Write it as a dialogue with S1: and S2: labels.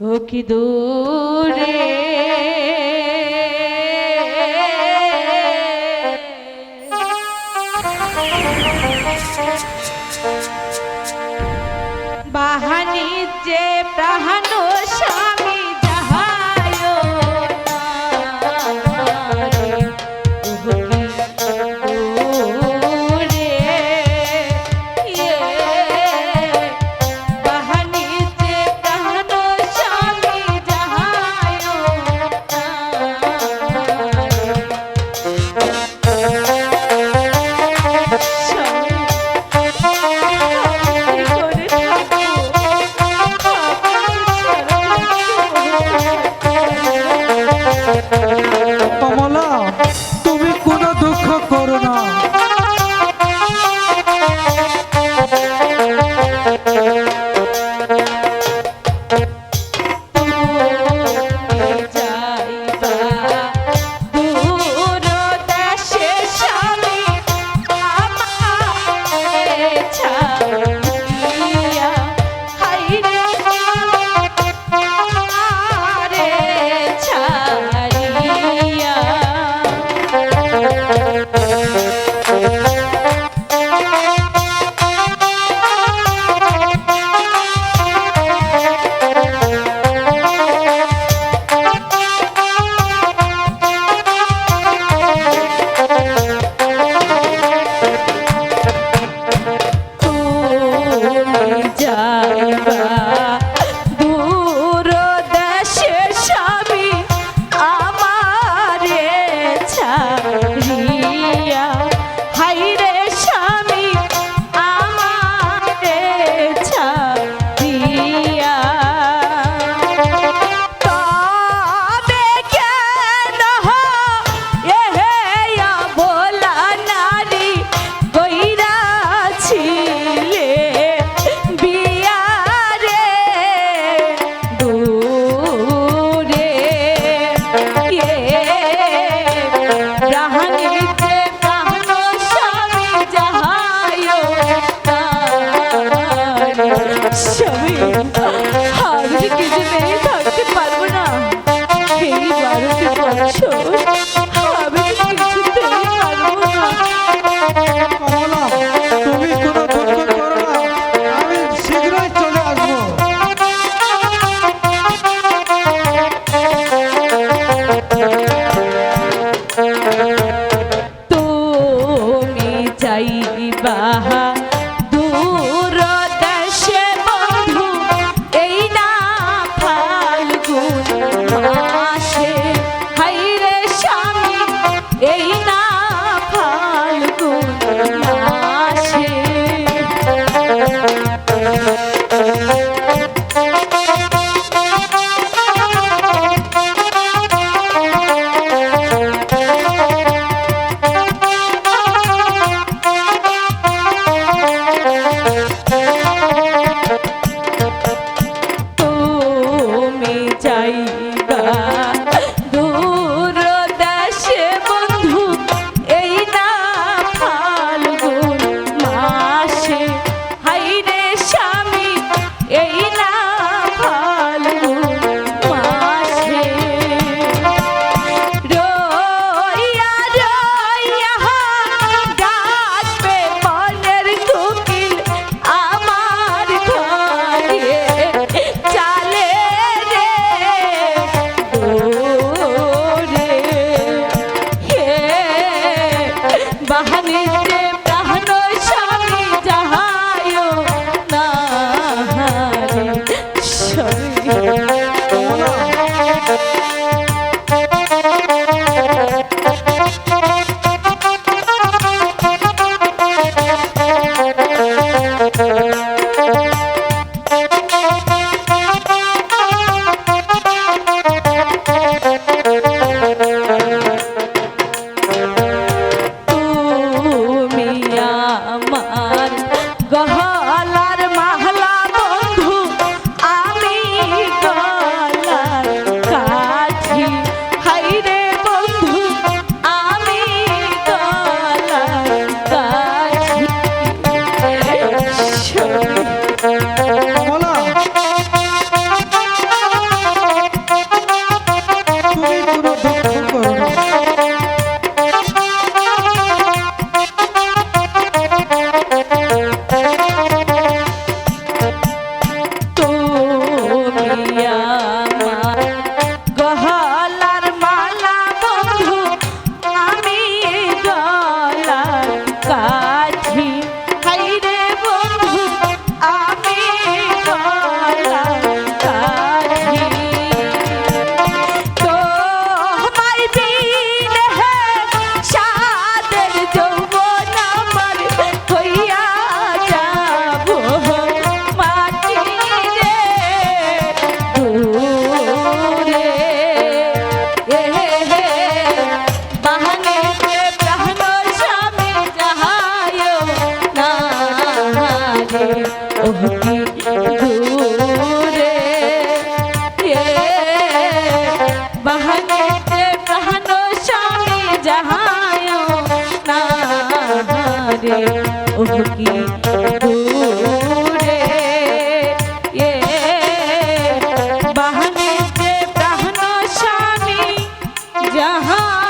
S1: ও কি দূরে? বাহানি যে প্রাহানি
S2: কমল
S1: স্বামী আমি যে কিছুতেই থাকতে পারব না এই বারোটি বছর আমি কিছুতেই পারব না मा Bye. जहाय रे उनकी दूरे ये बहने से बहना शानी जहाँ